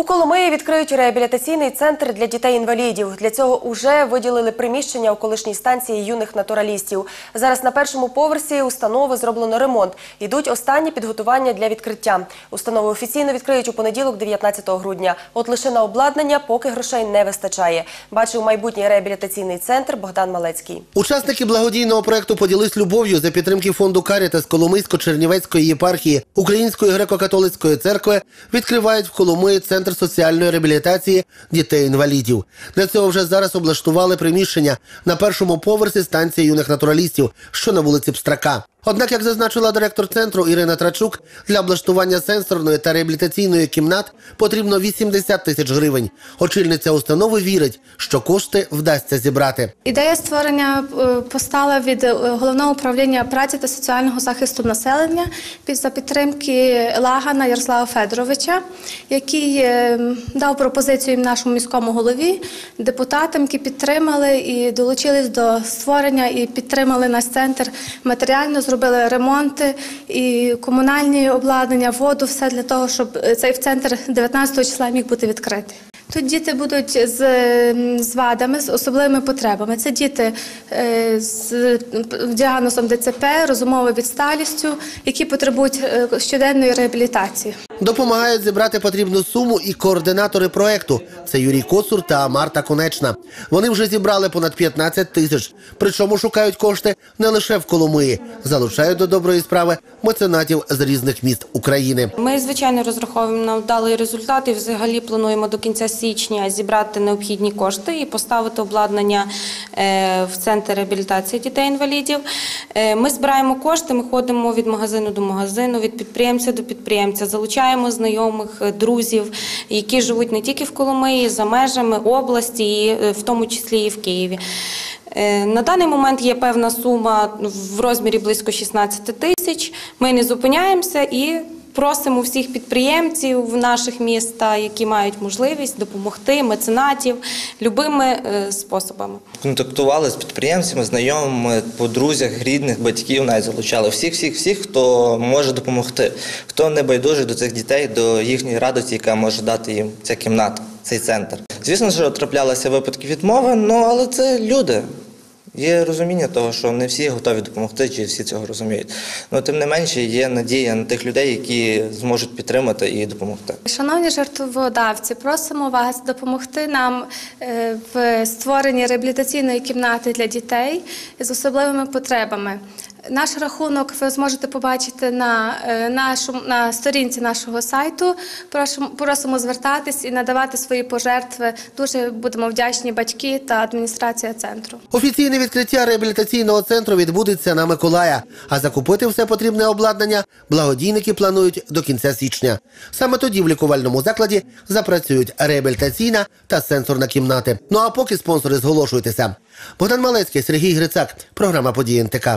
У Коломиї відкриють реабілітаційний центр для дітей-інвалідів. Для цього уже виділили приміщення у колишній станції юних натуралістів. Зараз на першому поверсі установи зроблено ремонт. Йдуть останні підготування для відкриття. Установи офіційно відкриють у понеділок, 19 грудня. От лише на обладнання поки грошей не вистачає. Бачив майбутній реабілітаційний центр Богдан Малецький. Учасники благодійного проекту поділись любов'ю за підтримки фонду Карітас Коломийсько-Чернівецької єпархії Української греко-католицької церкви відкривають в Коломиї центр соціальної реабілітації дітей-інвалідів. Для цього вже зараз облаштували приміщення на першому поверсі станції юних натуралістів, що на вулиці Пстрака. Однак, як зазначила директор центру Ірина Трачук, для облаштування сенсорної та реабілітаційної кімнат потрібно 80 тисяч гривень. Очільниця установи вірить, що кошти вдасться зібрати. Ідея створення е, постала від е, головного управління праці та соціального захисту населення за підтримки Лагана Ярослава Федоровича, який е, дав пропозицію нашому міському голові, депутатам, які підтримали і долучились до створення і підтримали наш центр матеріально, зробили ремонти і комунальні обладнання, воду, все для того, щоб е, цей центр 19 числа міг бути відкритий. Тут діти будуть з, з вадами, з особливими потребами. Це діти е, з діагнозом ДЦП, розумовою відсталістю, які потребують е, щоденної реабілітації. Допомагають зібрати потрібну суму і координатори проекту. Це Юрій Коцур та Марта Конечна. Вони вже зібрали понад 15 тисяч. Причому шукають кошти не лише в Коломиї, залучають до доброї справи меценатів з різних міст України. Ми, звичайно, розраховуємо на вдалий результат і взагалі плануємо до кінця січня зібрати необхідні кошти і поставити обладнання е, в центр реабілітації дітей-інвалідів. Е, Ми збираємо кошти, ми ходимо від магазину до магазину, від підприємця до підприємця, залучаємо знайомих, е, друзів, які живуть не тільки в Коломиї, за межами області, е, в тому числі і в Києві. Е, На даний момент є певна сума в розмірі близько 16 тисяч. Ми не зупиняємося і просимо всіх підприємців наших міста, які мають можливість допомогти меценатів любими е, способами. Контактували з підприємцями, знайомими, по друзях, рідних, батьків, навіть залучали всіх, всіх, всіх, хто може допомогти, хто не байдужий до цих дітей, до їхньої радості, яка може дати їм ця кімната, цей центр. Звісно, що траплялися випадки відмови, ну але це люди. Є розуміння того, що не всі готові допомогти, чи всі цього розуміють. Ну тим не менше, є надія на тих людей, які зможуть підтримати і допомогти. Шановні жертводавці, просимо вас допомогти нам е, в створенні реабілітаційної кімнати для дітей з особливими потребами. Наш рахунок ви зможете побачити на, е, нашому, на сторінці нашого сайту. Просимо, просимо звертатись і надавати свої пожертви. Дуже будемо вдячні батьки та адміністрація центру. Офіційне відкриття реабілітаційного центру відбудеться на Миколая, а закупити все потрібне обладнання благодійники планують до кінця січня. Саме тоді в лікувальному закладі запрацюють реабілітаційна та сенсорна кімнати. Ну а поки спонсори зголошуйтеся. Богдан Малецький, Сергій Грицак, програма «Події НТК».